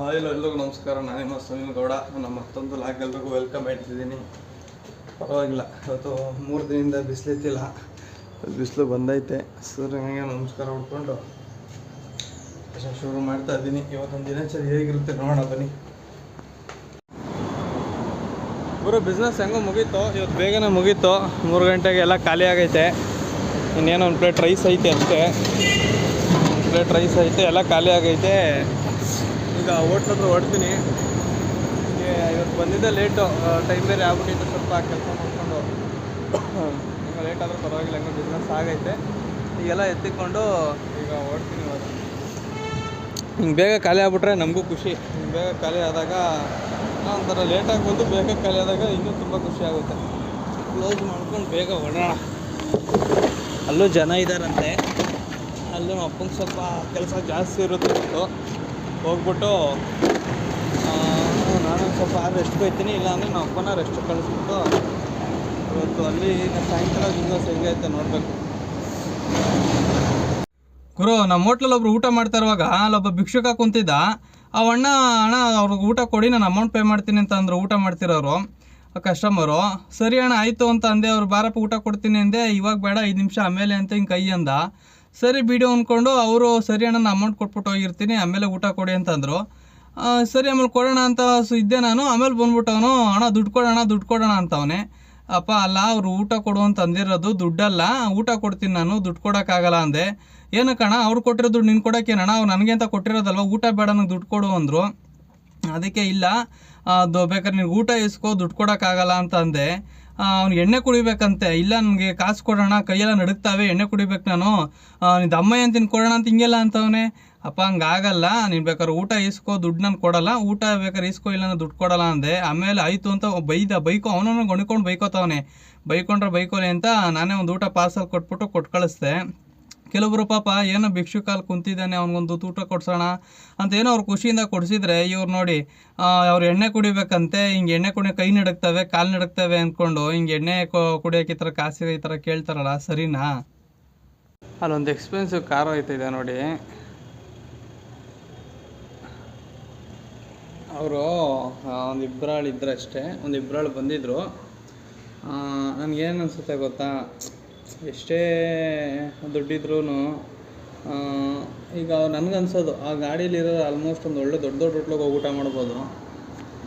Hi ಎಲ್ಲರಿಗೂ ನಮಸ್ಕಾರ. ನಾನು ನಿಮ್ಮ ಸುನಿಲ್ ಗೌಡ. ನಮ್ಮ ಮತ್ತೊಂದು ಲಾಗ್ ಎಲ್ರಿಗೂ ವೆಲ್ಕಮ್ ಹೇಳ್ತಿದ್ದೀನಿ. ಪರವಾಗಿಲ್ಲ. ಇವತ್ತು ಮೂರು ದಿನದಿಂದ ಬಿಸಿಲಿತ್ತಿಲ್ಲ ಬಿಸಿಲು ಬಂದೈತೆ. ಸೂರ್ಯನಿಗೆ ನಮಸ್ಕಾರ ಉಟ್ಕೊಂಡು ಶುರು ಮಾಡ್ತಾ ಇದ್ದೀನಿ. ಇವತ್ತೊಂದು ದಿನಚರಿ ಹೇಗಿರುತ್ತೆ ನೋಡೋಣ, ಬನ್ನಿ. ಗುರು ಬಿಸ್ನೆಸ್ ಹೆಂಗೋ ಮುಗೀತು. ಇವತ್ತು ಬೇಗನೆ ಮುಗೀತು. ಮೂರು ಗಂಟೆಗೆ ಎಲ್ಲ ಖಾಲಿ ಆಗೈತೆ. ಇನ್ನೇನೋ ಒಂದು ಪ್ಲೇಟ್ ರೈಸ್ ಐತೆ ಅಷ್ಟೇ. ಒಂದು ಪ್ಲೇಟ್ ರೈಸ್ ಐತೆ. ಎಲ್ಲ ಖಾಲಿ ಆಗೈತೆ. ಈಗ ಹೋಟ್ಲ್ ಹತ್ರ ಹೊಡ್ತೀನಿ ಇವತ್ತು ಬಂದಿದ್ದೆ ಲೇಟು ಟೈಮ್ ಬೇರೆ ಆಗ್ಬಿಟ್ಟಿತ್ತು ಸ್ವಲ್ಪ ಕೆಲಸ ಮಾಡ್ಕೊಂಡು. ಈಗ ಲೇಟ್ ಆದರೂ ಪರವಾಗಿಲ್ಲ ಹೆಂಗೋ ಬಿಸ್ನೆಸ್ ಆಗೈತೆ. ಈಗೆಲ್ಲ ಎತ್ತಿಕೊಂಡು ಈಗ ಹೊಡ್ತೀನಿ ಇವಾಗ. ಹಿಂಗೆ ಬೇಗ ಖಾಲಿ ಆಗ್ಬಿಟ್ರೆ ನಮಗೂ ಖುಷಿ. ಹಿಂಗೆ ಬೇಗ ಖಾಲಿ ಆದಾಗ ಒಂಥರ ಲೇಟಾಗಿ ಬಂದು ಬೇಗ ಖಾಲಿ ಆದಾಗ ಇನ್ನೂ ತುಂಬ ಖುಷಿ ಆಗುತ್ತೆ. ಕ್ಲೋಸ್ ಮಾಡ್ಕೊಂಡು ಬೇಗ ಹೊಡೋಣ ಅಲ್ಲೂ ಜನ ಇದ್ದಾರಂತೆ ಅಲ್ಲೂ ನಮ್ಮ ಅಪ್ಪಂಗೆ ಸ್ವಲ್ಪ ಕೆಲಸ ಜಾಸ್ತಿ ಇರುತ್ತೆ ಇವತ್ತು ಹೋಗ್ಬಿಟ್ಟು ನಾನು ಸ್ವಲ್ಪ ರೆಸ್ಟ್ ಹೋಗ್ತೀನಿ ಇಲ್ಲಾಂದರೆ ನಮ್ಮ ಅಪ್ಪನ ರೆಸ್ಟ್ ಕಳಿಸ್ಬಿಟ್ಟು ಇವತ್ತು ಅಲ್ಲಿ ಸಾಯಂಕಾಲ ಬಿಸ್ನೆಸ್ ಹೆಂಗೈತೆ ನೋಡಬೇಕು. ಗುರು, ನಮ್ಮ ಹೋಟ್ಲಲ್ಲಿ ಒಬ್ರು ಊಟ ಮಾಡ್ತಾ ಇರುವಾಗ ಅಲ್ಲೊಬ್ಬ ಭಿಕ್ಷುಕ ಕುಂತಿದ್ದ. ಆ ಅಣ್ಣ ಅಣ್ಣ, ಅವ್ರಿಗೆ ಊಟ ಕೊಡಿ, ನಾನು ಅಮೌಂಟ್ ಪೇ ಮಾಡ್ತೀನಿ ಅಂತ ಅಂದರು, ಊಟ ಮಾಡ್ತಿರೋರು ಕಸ್ಟಮರು ಸರಿ ಅಣ್ಣ, ಆಯಿತು ಅಂತ ಅಂದೆ, ಅವ್ರು ಬಾರಪ್ಪ, ಊಟ ಕೊಡ್ತೀನಿ ಅಂದೆ, ಇವಾಗ ಬೇಡ, ಐದು ನಿಮಿಷ ಆಮೇಲೆ ಅಂತ ಹಿಂಗೆ ಕೈ ಅಂದ. ಸರಿ ಬಿಡು ಅಂದ್ಕೊಂಡು ಅವರು, ಸರಿ ಅಣ್ಣ, ನಾನು ಅಮೌಂಟ್ ಕೊಟ್ಬಿಟ್ಟು ಹೋಗಿರ್ತೀನಿ, ಆಮೇಲೆ ಊಟ ಕೊಡಿ ಅಂತಂದರು ಸರಿ, ಆಮೇಲೆ ಕೊಡೋಣ ಅಂತ ಸು ಇದ್ದೆ ನಾನು, ಆಮೇಲೆ ಬಂದ್ಬಿಟ್ಟು ಅವನು ಅಣ್ಣ, ದುಡ್ಡು ಕೊಡೋಣ ದುಡ್ಡು ಕೊಡೋಣ ಅಂತವನೆ. ಅಪ್ಪ, ಅಲ್ಲ, ಅವರು ಊಟ ಕೊಡು ಅಂತ ಅಂದಿರೋದು ದುಡ್ಡಲ್ಲ, ಊಟ ಕೊಡ್ತೀನಿ ನಾನು, ದುಡ್ಡು ಕೊಡೋಕ್ಕಾಗಲ್ಲ ಅಂದೆ. ಏನಕ್ಕಣ್ಣ ಅವ್ರು ಕೊಟ್ಟಿರೋ ದುಡ್ಡು ನಿನ್ಗೆ ಕೊಡೋಕ್ಕೇನಣ್ಣ ಅವ್ರು ನನಗೆ ಅಂತ ಕೊಟ್ಟಿರೋದಲ್ವ? ಊಟ ಬೇಡ, ನಂಗೆ ದುಡ್ಡು ಕೊಡು ಅಂದರು. ಅದಕ್ಕೆ, ಇಲ್ಲ ಬೇಕಾದ್ರೆ ನೀನು ಊಟ ಇಸ್ಕೋ ದುಡ್ಡು ಕೊಡೋಕ್ಕಾಗಲ್ಲ ಅಂತ ಅಂದೆ. ಅವ್ನಿಗೆ ಎಣ್ಣೆ ಕುಡಿಬೇಕಂತೆ. ಇಲ್ಲ, ನನಗೆ ಕಾಸು ಕೊಡೋಣ, ಕೈಯೆಲ್ಲ ನಡುಗ್ತಾವೆ, ಎಣ್ಣೆ ಕುಡಿಬೇಕು ನಾನು. ನಿಂದು ಅಮ್ಮಯ್ಯ ಅಂತ ಕೊಡೋಣ ಅಂತ ಹಿಂಗೆಲ್ಲ ಅಂತವ್ನೆ. ಅಪ್ಪ ಹಂಗಾಗಲ್ಲ ನೀನು ಬೇಕಾದ್ರೆ ಊಟ ಇಸ್ಕೋ ದುಡ್ಡು ನಾನು ಕೊಡಲ್ಲ. ಊಟ ಬೇಕಾದ್ರೆ ಇಸ್ಕೋ ಇಲ್ಲ ದುಡ್ಡು ಕೊಡಲ್ಲ ಅಂದೆ. ಆಮೇಲೆ ಆಯಿತು ಅಂತ ಬೈದ, ಬೈಕೋ ಅವನನ್ನು ಗೊಣಿಕೊಂಡು ಬೈಕೋತವನೆ. ಬೈಕೊಂಡ್ರೆ ಬೈಕೋಲಿ ಅಂತ ನಾನೇ ಒಂದು ಊಟ ಪಾರ್ಸಲ್ ಕೊಟ್ಬಿಟ್ಟು ಕೊಟ್ಟು ಕಳಿಸ್ದೆ. ಕೆಲವೊಬ್ರು ಪಾಪ ಏನೋ ಭಿಕ್ಷುಕಾಲ್ ಕುಂತಿದ್ದಾನೆ, ಅವನಿಗೊಂದು ತೂಟ ಕೊಡ್ಸೋಣ ಅಂತ ಏನೋ ಅವ್ರು ಖುಷಿಯಿಂದ ಕೊಡಿಸಿದ್ರೆ, ಇವ್ರು ನೋಡಿ ಅವ್ರು ಎಣ್ಣೆ ಕುಡಿಬೇಕಂತೆ, ಹಿಂಗೆ ಎಣ್ಣೆ ಕುಡಿಯೋ ಕೈ ನಡಕ್ತವೆ ಕಾಲು ನಡಕ್ತವೆ ಅಂದ್ಕೊಂಡು ಹಿಂಗೆ ಎಣ್ಣೆ ಕುಡಿಯೋಕೆ ಈ ಥರ ಕಾಸಿಗೆ ಈ ಥರ ಕೇಳ್ತಾರಲ್ಲ, ಸರಿನಾ? ಅಲ್ಲೊಂದು ಎಕ್ಸ್ಪೆನ್ಸಿವ್ ಕಾರು ಹೋಯ್ತಿದೆ ನೋಡಿ. ಅವರು ಒಂದು ಇಬ್ಬರಾಳು ಅಷ್ಟೇ ಒಂದು ಇಬ್ಬರಾಳು ಬಂದಿದ್ದರು ನನಗೇನು ಅನಿಸುತ್ತೆ ಗೊತ್ತಾ? ಎಷ್ಟೇ ದುಡ್ಡಿದ್ರೂ ಈಗ ನನಗನ್ಸೋದು, ಆ ಗಾಡೀಲಿರೋ ಆಲ್ಮೋಸ್ಟ್ ಒಂದು ಒಳ್ಳೆ ದೊಡ್ಡ ದೊಡ್ಡ ಹೋಟ್ಲಿಗೆ ಹೋಗಿ ಊಟ ಮಾಡ್ಬೋದು.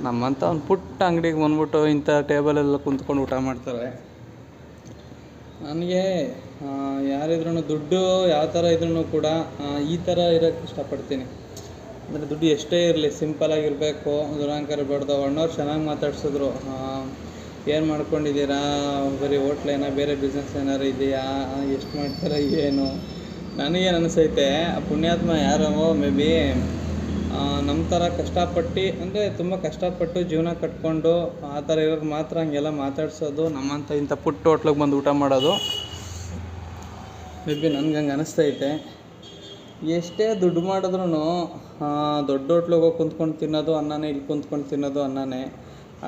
ನಮ್ಮಂಥ ಒಂದು ಪುಟ್ಟ ಅಂಗಡಿಗೆ ಬಂದ್ಬಿಟ್ಟು ಇಂಥ ಟೇಬಲೆಲ್ಲ ಕುಂತ್ಕೊಂಡು ಊಟ ಮಾಡ್ತಾರೆ. ನನಗೆ ಯಾರಿದ್ರೂ ದುಡ್ಡು ಯಾವ ಥರ ಇದ್ರೂ ಕೂಡ ಈ ಥರ ಇರೋಕ್ಕೆ ಇಷ್ಟಪಡ್ತೀನಿ. ಅಂದರೆ ದುಡ್ಡು ಎಷ್ಟೇ ಇರಲಿ ಸಿಂಪಲಾಗಿರಬೇಕು ದುರಹಂಕಾರ ಇರಬಾರ್ದು ಅಣ್ಣವ್ರು ಚೆನ್ನಾಗಿ ಮಾತಾಡ್ಸಿದ್ರು ಏನು ಮಾಡ್ಕೊಂಡಿದ್ದೀರಾ? ಬರೀ ಹೋಟ್ಲೇನ ಬೇರೆ ಬಿಸ್ನೆಸ್ ಏನಾರು ಇದೆಯಾ? ಎಷ್ಟು ಮಾಡ್ತಾರೆ ಏನು? ನನಗೇನು ಅನಿಸೈತೆ, ಆ ಪುಣ್ಯಾತ್ಮ ಯಾರೋ ಮೇ ಬಿ ನಮ್ಮ ಥರ ಕಷ್ಟಪಟ್ಟು, ಅಂದರೆ ತುಂಬ ಕಷ್ಟಪಟ್ಟು ಜೀವನ ಕಟ್ಕೊಂಡು, ಆ ಥರ ಇರೋರು ಮಾತ್ರ ಹಂಗೆಲ್ಲ ಮಾತಾಡ್ಸೋದು ನಮ್ಮಂಥ ಇಂಥ ಪುಟ್ಟ ಹೋಟ್ಲಿಗೆ ಬಂದು ಊಟ ಮಾಡೋದು ಮೇ ಬಿ ನನ್ಗೆ ಹಂಗೆ ಅನಿಸ್ತೈತೆ ಎಷ್ಟೇ ದುಡ್ಡು ಮಾಡಿದ್ರೂ ದೊಡ್ಡ ಹೋಟ್ಲಿಗೆ ಹೋಗಿ ಕುಂತ್ಕೊಂಡು ತಿನ್ನೋದು, ಅನ್ನನೇ ಇಲ್ಲಿ ಕುಂತ್ಕೊಂಡು ತಿನ್ನೋದು ಅನ್ನನೇ.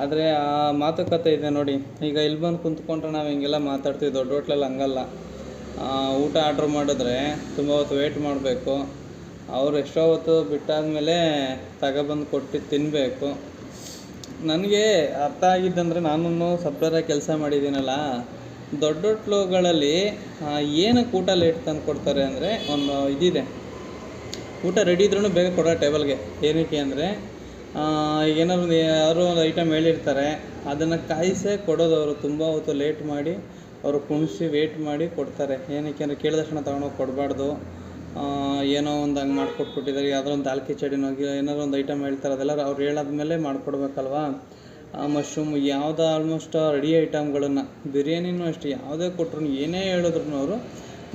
ಆದರೆ ಆ ಮಾತುಕತೆ ಇದೆ ನೋಡಿ. ಈಗ ಇಲ್ಲಿ ಬಂದು ಕುಂತ್ಕೊಂಡ್ರೆ ನಾವು ಹಿಂಗೆಲ್ಲ ಮಾತಾಡ್ತೀವಿ, ದೊಡ್ಡ ಹೋಟ್ಲಲ್ಲಿ ಹಂಗಲ್ಲ. ಊಟ ಆರ್ಡ್ರ್ ಮಾಡಿದ್ರೆ ತುಂಬ ಹೊತ್ತು ವೇಟ್ ಮಾಡಬೇಕು. ಅವ್ರು ಎಷ್ಟೋ ಹೊತ್ತು ಬಿಟ್ಟಾದಮೇಲೆ ತಗೊಬಂದು ಕೊಟ್ಟು ತಿನ್ನಬೇಕು ನನಗೆ ಅರ್ಥ ಆಗಿದ್ದಂದರೆ ನಾನು ಸಪ್ಲರಾಗಿ ಕೆಲಸ ಮಾಡಿದ್ದೀನಲ್ಲ. ದೊಡ್ಡ ಹೋಟ್ಲುಗಳಲ್ಲಿ ಏನಕ್ಕೆ ಊಟ ಲೇಟ್ ತಂದು ಕೊಡ್ತಾರೆ ಅಂದರೆ ಒಂದು ಇದಿದೆ. ಊಟ ರೆಡಿ ಇದ್ರೂ ಬೇಗ ಕೊಡೋ ಟೇಬಲ್ಗೆ ಏನಕ್ಕೆ ಅಂದರೆ ಏನಾದ್ರು ಯಾರೋ ಒಂದು ಐಟಮ್ ಹೇಳಿರ್ತಾರೆ, ಅದನ್ನು ಕಾಯಿಸೇ ಕೊಡೋದು ಅವರು ತುಂಬ ಹೊತ್ತು ಲೇಟ್ ಮಾಡಿ ಅವರು ಕುಣಿಸಿ ವೇಟ್ ಮಾಡಿ ಕೊಡ್ತಾರೆ. ಏನಕ್ಕೆ ಅಂದರೆ ಕೇಳಿದ ತಕ್ಷಣ ತೊಗೊಂಡೋಗಿ ಕೊಡಬಾರ್ದು. ಏನೋ ಒಂದು ಹಂಗೆ ಮಾಡಿಕೊಟ್ಬಿಟ್ಟಿದ್ದಾರೆ ಯಾವುದೋ ಒಂದು ದಾಲ್ ಹೋಗಿ ಏನಾದ್ರು ಒಂದು ಐಟಮ್ ಹೇಳ್ತಾರೆ ಅದೆಲ್ಲ ಅವ್ರು ಹೇಳಾದ್ಮೇಲೆ ಮಾಡಿಕೊಡ್ಬೇಕಲ್ವಾ? ಮಶ್ರೂಮ್ ಯಾವುದೋ ಆಲ್ಮೋಸ್ಟ್ ರೆಡಿ ಐಟಮ್ಗಳನ್ನು ಬಿರಿಯಾನಿನೂ ಅಷ್ಟೇ, ಯಾವುದೇ ಕೊಟ್ಟರು ಏನೇ ಹೇಳಿದ್ರು ಅವರು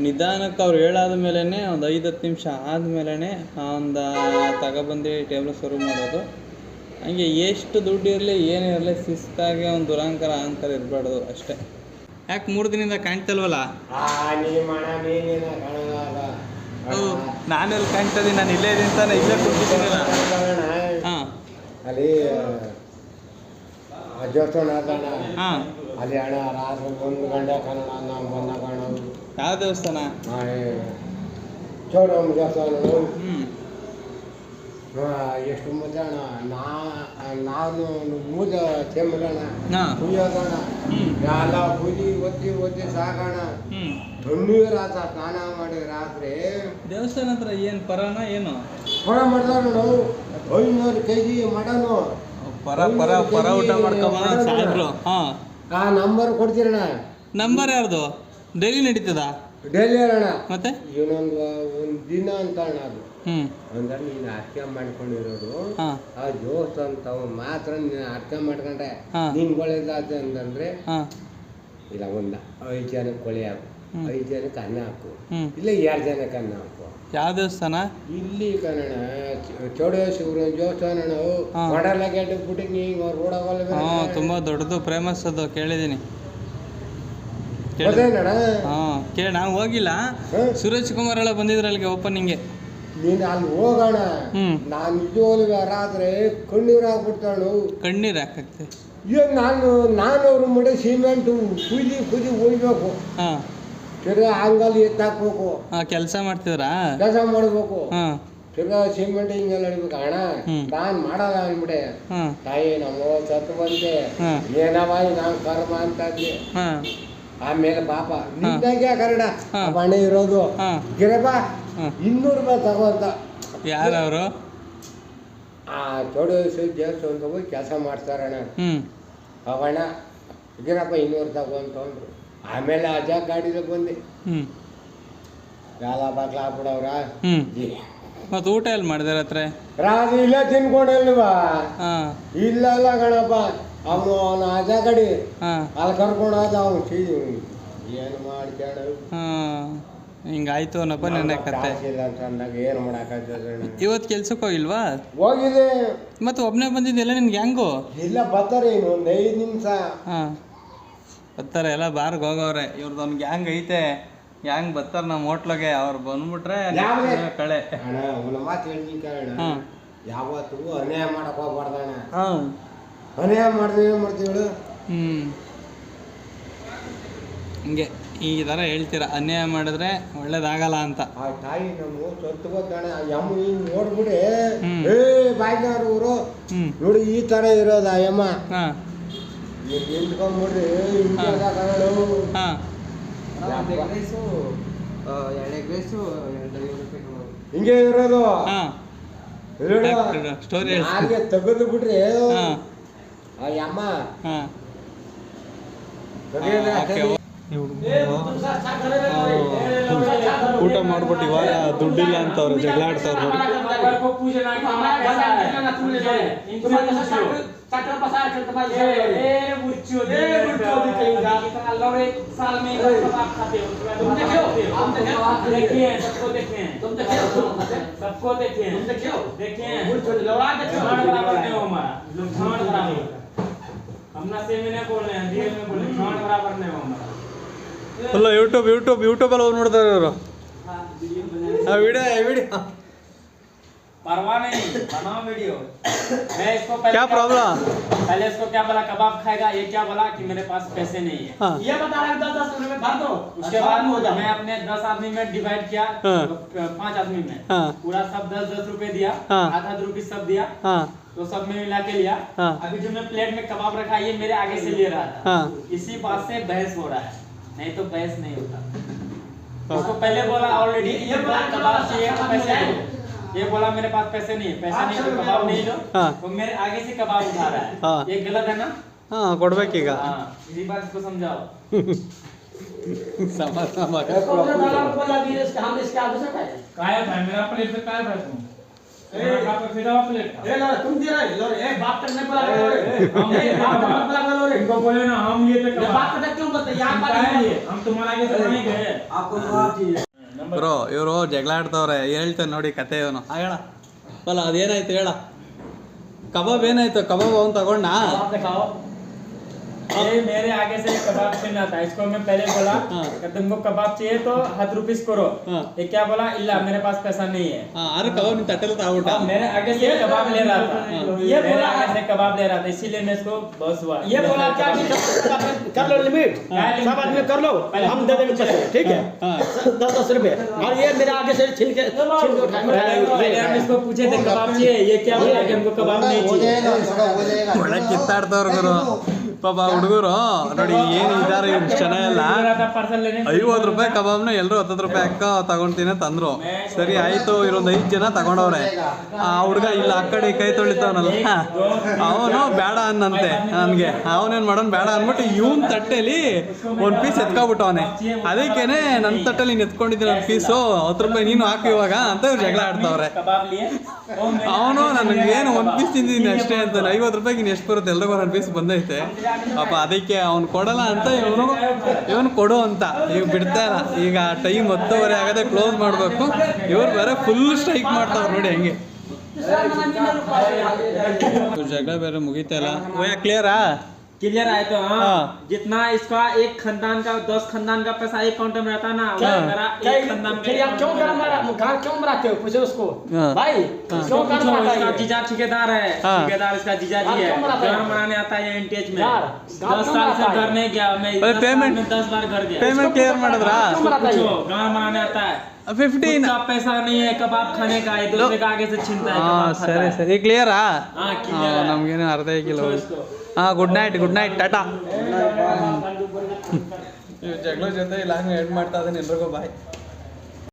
ನಿಧಾನಕ್ಕೆ ಅವ್ರು ಹೇಳಾದ ಮೇಲೇ ಒಂದು ಐದು ಹತ್ತು ನಿಮಿಷ ಆದಮೇಲೆ ಒಂದು ತಗೊಬಂದು ಟೇಬಲ್ ಸರ್ವ್ ಮಾಡೋದು. ಹಂಗೆ ಎಷ್ಟು ದುಡ್ಡು ಇರಲಿ ಏನೇ ಇರಲಿ ಶಿಸ್ತಾಗಿ ಒಂದು ದುರಾಂಕಾರ ಅಹಂಕಾರ ಇರಬಾರ್ದು ಅಷ್ಟೇ. ಯಾಕೆ ಮೂರು ದಿನದಿಂದ ಕಾಣ್ತಲ್ವಲ್ಲ? ನಾನೆಲ್ಲಿ ಕಾಣ್ತಾ ಇದ್ದೀನಿ ನಾನು ಇಲ್ಲೇ ಇದೀನಿ ತಾನೆ ಇಲ್ಲೇ ಕೂತಿದ್ದೀನಲ್ಲ ಹಾಂ. ಅಲ್ಲಿ ಹಾಂ. ಅಲ್ಲಿ ಅಣ್ಣ ರಾತ್ರಿ ಒಂದು ಗಂಟೆ ಕನ್ನಡ ನಾವು ಬಂದ ಕಾಣೋದು ಯಾವ ದೇವಸ್ಥಾನ? ಚೌಡಮ್ಮ ದೇವಸ್ಥಾನ ಹ್ಞೂ ಎಷ್ಟು ಮುದ್ದಣ. ನಾ ನಾನು ಮೂಜ ಕುಯ್ಯೋದಣ. ಹ್ಮ್. ಎಲ್ಲ ಪೂಜಿ ಒದ್ದಿ ಒದ್ದಿ ಸಾಗೋಣ. ತಣ್ಣೀರು ಆತ ಸ್ನಾನ ಮಾಡಿ ರಾತ್ರಿ ದೇವಸ್ಥಾನ ಹತ್ರ ಏನು ಪರನ ಏನು? ಪರ ಮಾಡ್ದಾರ ನಾವು ಐನೂರು ಕೆ ಜಿ ಮಟನು ಪರ ಪರ ಪರ ಊಟ ಮಾಡ್ಕೊಂಬ ಹಾಂ. ಆ ನಂಬರ್ ಕೊಡ್ತೀರಣ್ಣ. ನಂಬರ್ ಯಾರ್ದು? ಡೈಲಿ ನಡೀತದ? ಡೈಲಿ ಅಣ್ಣ ಮತ್ತೆ? ಇವನೊಂದು ಒಂದು ದಿನ ಅಂತ ಅಣ್ಣ ಅದು. ಹ್ಞೂ ಅಂದ್ರೆ ನೀನು ಅರ್ಥ ಮಾಡ್ಕೊಂಡಿರೋದು. ಹಾಂ. ಆ ಜೋಸ್ ಅಂತವ್ ಮಾತ್ರ ನೀನು ಅರ್ಥ ಮಾಡ್ಕೊಂಡ್ರೆ. ಹಾ. ನಿನ್ ಒಳ್ಳೇದಾದ ಅಂತಂದ್ರೆ ಹಾಂ. ಇಲ್ಲ ಒಂದ ಐದು ಜನಕ್ಕೆ ಕೊಳೆ ಹಾಕು. ಹ್ಮ್. ಐದು ಜನಕ್ಕೆ ಅನ್ನ ಹಾಕು. ಇಲ್ಲ ಎರಡು ಜನಕ್ಕೆ ಅನ್ನ ಹಾಕು. ಯಾವ ದೇವಸ್ಥಾನ? ಇಲ್ಲಿ ಕನ್ನಡ ಚೌಡೇಶ್ವರ ದೇವಸ್ಥಾನ ಹಾ. ಅಣ್ಣ ಗೆಡ್ಡೆ ಬಿಟ್ಟಿಗೆ ಹಿಂಗೆ ತುಂಬ ದೊಡ್ಡದು ಫೇಮಸ್ ಅದು ಕೇಳಿದ್ದೀನಿ ಕೇಳಿ. ಹಾಂ ಕೇಳಿ ನಾನು ಹೋಗಿಲ್ಲ? ಸುರೇಶ್ ಕುಮಾರ್ ಎಲ್ಲ ಬಂದಿದ್ರ ಅಲ್ಲಿಗೆ ಓಪನಿಂಗ್ ನೀನು ಅಲ್ಲಿ ಹೋಗೋಣ. ನಾನು ನಿಜವಾಗ್ಲೂ ಯಾರಾದ್ರೆ ಕಣ್ಣೀರು ಹಾಕ್ಬಿಡ್ತಾಳು. ಕಣ್ಣೀರು ಹಾಕತ್ತೆ ಏನು ನಾನು ನಾನು ಮುಡಿ ಸಿಮೆಂಟು ಸಿಮೆಂಟ್ ಕುದಿ ಉಯ್ಬೇಕು ಹಾಂ. ತಿರ್ಗಾ ಹಂಗಲ್ಲಿ ಎತ್ತಾಕ್ಬೇಕು ಹಾಂ ಕೆಲಸ ಮಾಡ್ತಿದ್ರಾ? ಕೆಲಸ ಮಾಡ್ಬೇಕು. ಹಾಂ. ತಿರ್ಗಾ ಸಿಮೆಂಟ್ ಹಿಂಗೆಲ್ಲ ಹಿಡ್ಬೇಕು ಅಣ್ಣ. ನಾನು ಮಾಡಲ್ಲ ಅಂದ್ಬಿಡೆ ತಾಯಿ ನಮ್ಮ ಸತ್ತು ಬಂದೆ. ಏನವ ನಾನು ಕರ್ಮ ಅಂತಂದೆ. ಹಾಂ. ಆಮೇಲೆ ಪಾಪ ನಿನ್ನಾಗೆ ಕನ್ನಡ. ಮಣೆ ಇರೋದು. ಗಿರಬ ಇನ್ನೂರು ರೂಪಾಯಿ ತಗೋಂತ ಯಾರವರು? ಆ ಚೌಡ ದೇವಸ್ಥಾನಕ್ಕೆ ಹೋಗಿ ಕೆಲಸ ಮಾಡ್ತಾರಣ್ಣ ಅವಣ್ಣ ಗಿರಪ್ಪ ಇನ್ನೂರು ತಗೋ ಅಂತಂದ್ರು ಆಮೇಲೆ ಅಜ್ಜ ಗಾಡಿಲಿ ಬಂದೆ. ಎಲ್ಲ ಬಾಗ್ಲ ಹಾಕ್ಬಿಡವ್ರ ಮತ್ತು ಊಟ ಎಲ್ಲಿ ಮಾಡಿದಾರೆ ಹತ್ರ ರಾತ್ರಿ ಇಲ್ಲೇ ತಿನ್ಕೊಂಡಿಲ್ವಾ? ಹಾಂ. ಇಲ್ಲ ಅಲ್ಲ ಗಣಪ ಅವನು ಅವನ ಅಜ ಕಡಿ. ಹಾಂ. ಅಲ್ಲಿ ಕರ್ಕೊಂಡು ಅವನು ಚೀ ಏನು ಮಾಡ್ಕೊಂಡು ಹಾಂ. ಹಿಂಗಾಯ್ತು ಅನ್ನಪ್ಪ ನೆನ್ನೆ ಕತೆ. ಇವತ್ ಅಂತ ಅಂದಾಗ ಏನು ಮಾಡೋಕ್ಕಾಗ್ತದೆ ಇವತ್ತು ಕೆಲ್ಸಕ್ಕೆ ಹೋಗಿಲ್ವಾ? ಹೋಗಿದೆ ಮತ್ತು ಒಬ್ಬನೇ ಬಂದಿದ್ದೆಲ್ಲ ನಿನ್ಗೆ ಹೆಂಗು? ಇಲ್ಲ ಬರ್ತಾರೆ ಇನ್ನು ಒಂದು ಐದು ನಿಮಿಷ. ಹಾಂ. ಬತ್ತಾರೆ ಎಲ್ಲ ಬಾರ್ಗೆ ಹೋಗವ್ರೆ. ಇವ್ರದ್ದು ಒಂದು ಗ್ಯಾಂಗ್ ಐತೆ. ಗ್ಯಾಂಗ್ ಬರ್ತಾರೆ ನಮ್ಮ ಹೋಟ್ಲಗೆ ಅವ್ರು ಬಂದ್ಬಿಟ್ರೆ ಯಾವ್ದೇ? ಕಳೆ. ಅಣ್ಣ ಒಂದು ಮಾತು ಹೇಳ್ತೀನಿ ಕೇಳೋಣ ಯಾವತ್ತೂ ಅನ್ಯಾಯ ಮಾಡಕ್ ಹೋಗ್ಬಾರ್ದಣ್ಣ ಅನ್ಯಾಯ ಮಾಡಿದ್ರೆ ಏನ್ ಮಾಡ್ತೀವಿ ಹೇಳು? ಹ್ಞೂ ಹಿಂಗೆ ಈ ಥರ ಹೇಳ್ತೀರ ಅನ್ಯಾಯ ಮಾಡಿದ್ರೆ ಒಳ್ಳೇದಾಗಲ್ಲ ಅಂತ. ಆ ತಾಯಿ ನಮ್ಮ ಸತ್ತು ಹೋಗ್ತಾನೆ ಆ ಯಮ್ಮ ಹಿಂಗ್ ನೋಡ್ಬಿಡಿ ಹ್ಮ್. ಏ ಬಾಯ್ದವ್ರು ಇವರು. ನೋಡಿ ಈ ತರ ಇರೋದ ಯಮ್ಮ. ಹಾಂ. ನಿಂತ್ಕೊಂಡ್ಬಿಡ್ರಿ ಹಿಂಗೆ ಹಾಂ. ಹಿಂಗೆ ಇರೋದು. ಸ್ಟೋರಿ ಹೇಳ್ತೀನಿ. ಹಾಗೆ ತೆಗೆದು ಬಿಡ್ರಿ. ಊಟ ಮಾಡ್ಬಿಟ್ಟು ಇವಾಗ ದುಡ್ಡಿಲ್ಲ ಅಂತ ಜಗಳ ಆಡ್ತವ್ರೆ ನೋಡಿ सबको देखे देखे बराबर नहीं हो हमारा लोग खान बराबर हम नशे में नहीं बोल रहे हैं रियल में बोल रहे हैं खान बराबर नहीं हो हमारा ಅಲ್ಲ ಯೂಟ್ಯೂಬ್ ಯೂಟ್ಯೂಬ್ ಯೂಟ್ಯೂಬಲ್ಲಿ ಹೋಗಿ ನೋಡ್ತಾರೆ ಇವರು ಆ ವಿಡಿಯೋ ವಿಡಿಯೋ परवाह नहीं बनाओ वीडियो। मैं इसको पहले क्या प्रॉब्लम पहले इसको क्या बोला कबाब खाएगा? ये क्या बोला कि मेरे पास पैसे नहीं है? हाँ। ये बता रहा दस दस रुपए में भर दो। उसके बाद मैं अपने दस आदमी में डिवाइड किया हाँ। पाँच आदमी में। हाँ। पूरा सब दस दस रुपए दिया हाँ। आधा रुपये सब दिया तो सब में मिला के लिया। हाँ। अभी जो मैं प्लेट में कबाब रखा ये मेरे आगे से ले रहा था। इसी बात से बहस हो रहा है। नहीं तो बहस नहीं होता। उसको पहले बोला ऑलरेडी ये बोला कबाब चाहिए तो पैसे ये बोला मेरे पास पैसे नहीं है पैसे नहीं तो कबाब नहीं दो हाँ। वो मेरे आगे से कबाब उठा रहा है। हाँ। ये गलत है ना? हाँ कॉटबैक का। हाँ, इसी बात को समझाओ। समा समा है कौन सा को बोला कि हम इसके आगे से खाए खाए भाई मेरा प्लेट पे खाए भाई तुम? ए आप फिर आप प्लेट ए तुम दे रहे ए बात करने बोला रे हम ये बात मत बोला रे इनको बोले ना हम ये तो बात क्यों यहाँ पर हम तुम्हारा आगे से नहीं गए आपको जवाब चाहिए। ಬ್ರೋ, ಇವರು ಜಗಳ ಆಡ್ತವ್ರೆ ಹೇಳ್ತಾನೆ ನೋಡಿ ಕತೆ ಇವನು ಹೇಳ. ಅಲ್ಲ ಅದೇನಾಯ್ತು ಹೇಳ. ಕಬಾಬ್ ಏನಾಯ್ತು? ಕಬಾಬ್ ಅವನು ತಗೊಂಡ ये मेरे आगे से कबाब छीना था इसको मैं पहले बोला कि तुमको कबाब चाहिए तो हत रुपीस करो। ये क्या बोला? इल्ला मेरे पास पैसा नहीं है। अरे कबाब हाँ, मेरे आगे से कबाब ले रहा था। ये बोला आगे से कबाब ले रहा था इसीलिए मैं इसको बस हुआ। ये बोला हाँ। क्या कर लो लिमिट हाँ। सब आदमी कर लो। हम दे देंगे पैसे ठीक है? दस दस रुपए। और ये मेरे आगे से छिल के तो इसको पूछे थे कबाब चाहिए ये क्या बोला कि हमको कबाब नहीं चाहिए? कितना करो। ಪಾಪ ಹುಡುಗರು, ನೋಡಿ ಏನು ಇದಾರೆ ಇವ್ರು ಜನ ಎಲ್ಲ ಐವತ್ತು ರೂಪಾಯಿ ಕಬಾಬ್ನ ಎಲ್ಲರೂ ಹತ್ತತ್ತು ರೂಪಾಯಿ ಅಕ್ಕ ತಗೊಂತೀನಿ ತಂದ್ರು. ಸರಿ, ಆಯ್ತು ಇರೊಂದು ಐದು ಜನ ತಗೊಂಡವ್ರೆ. ಆ ಹುಡುಗ ಇಲ್ಲ, ಆ ಕಡೆ ಕೈ ತೊಳಿತಾವನಲ್ಲ. ಅವನು ಬೇಡ ಅನ್ನಂತೆ ನನಗೆ. ಅವನೇನು ಮಾಡೋನು ಬೇಡ ಅಂದ್ಬಿಟ್ಟು ಇವನ್ ತಟ್ಟೆಲಿ ಒಂದು ಪೀಸ್ ಎತ್ಕೊಬಿಟ್ಟವನೆ. ಅದಕ್ಕೇನೆ ನನ್ನ ತಟ್ಟೆಲಿ ನೀನು ಎತ್ಕೊಂಡಿದ್ದೀನಿ ಒಂದು ಪೀಸು ಹತ್ತು ರೂಪಾಯಿ ನೀನು ಹಾಕು ಇವಾಗ ಅಂತ ಇವ್ರು ಜಗಳ ಆಡ್ತಾವ್ರೆ. ಅವನು ನನಗೆ ಏನು, ಒಂದು ಪೀಸ್ ತಿಂದಿದ್ದೀನಿ ಅಷ್ಟೇ ಅಂತ, ಐವತ್ತು ರೂಪಾಯಿಗೆ ಇನ್ನು ಎಷ್ಟು ಬರುತ್ತೆ? ಎಲ್ರಿಗೂ ಒಂದು ಪೀಸ್ ಬಂದೈತೆ. ಪಾಪ ಅದಕ್ಕೆ ಅವ್ನು ಕೊಡಲ್ಲ ಅಂತ ಇವನು ಇವನು ಕೊಡು ಅಂತ. ಈಗ ಬಿಡ್ತಾ ಇಲ್ಲ. ಈಗ ಟೈಮ್ ಹತ್ತುವರೆ ಆಗದೆ ಕ್ಲೋಸ್ ಮಾಡಬೇಕು. ಇವ್ರು ಬೇರೆ ಫುಲ್ ಸ್ಟ್ರೈಕ್ ಮಾಡ್ತಾವ್ರು ನೋಡಿ ಹೆಂಗೆ. ಜಗಳ ಬೇರೆ ಮುಗಿತಾ ಇಲ್ಲ. ಓಯ್ ಕ್ಲಿಯರಾ क्लियर आए तो हाँ।, हाँ, जितना इसका एक खानदान का दस खानदान का पैसा एक काउंटर में रहता ना तो जीजा ठेकेदार है। ठेकेदार इसका जीजा जी है। घर मनाने आता है एनटीएच में। दस साल से घर नहीं गया मैं पेमेंट दस बार घर गया। पेमेंट क्लियर मरा घर मनाने आता है। फिफ्टीन का पैसा नहीं है कबाब खाने का एक दूसरे का आगे से छीनता है सर सर ये क्लियर हाँ हाँ नमकीन एक किलो ಹಾಂ ಗುಡ್ ನೈಟ್ ಗುಡ್ ನೈಟ್ ಟಾಟಾ ಜಗಳ ಜೊತೆ ಇಲ್ಲ ಹಂಗೆ ಎಂಡ್ ಮಾಡ್ತಾ ಇದ್ದೀನಿ ಎಲ್ರಿಗೂ ಬಾಯ್